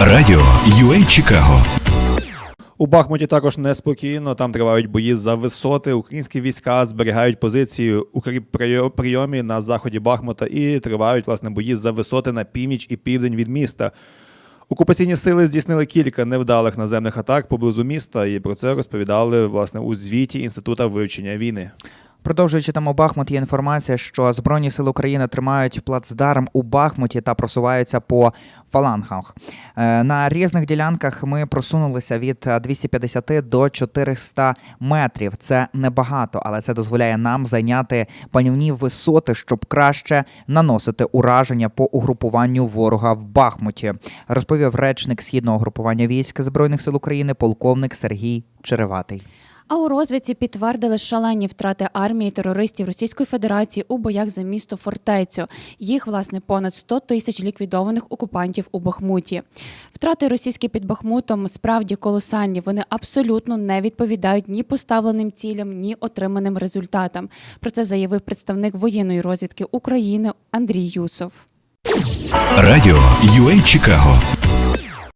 Радіо UA Чикаго У Бахмуті також неспокійно. Там тривають бої за висоти. Українські війська зберігають позицію у прийомі на заході Бахмута і тривають власне бої за висоти на північ і південь від міста. Окупаційні сили здійснили кілька невдалих наземних атак поблизу міста, і про це розповідали власне у звіті інституту вивчення війни. Продовжуючи там Бахмут, є інформація, що Збройні сили України тримають плацдарм у Бахмуті та просуваються по фалангах. Е, На різних ділянках ми просунулися від е, 250 до 400 метрів. Це небагато, але це дозволяє нам зайняти панівні висоти, щоб краще наносити ураження по угрупуванню ворога в Бахмуті. Розповів речник східного групування військ збройних сил України, полковник Сергій Череватий. А у розвідці підтвердили шалені втрати армії терористів Російської Федерації у боях за місто фортецю. Їх власне понад 100 тисяч ліквідованих окупантів у Бахмуті. Втрати російські під Бахмутом справді колосальні. Вони абсолютно не відповідають ні поставленим цілям, ні отриманим результатам. Про це заявив представник воєнної розвідки України Андрій Юсов. Радіо UA Чикаго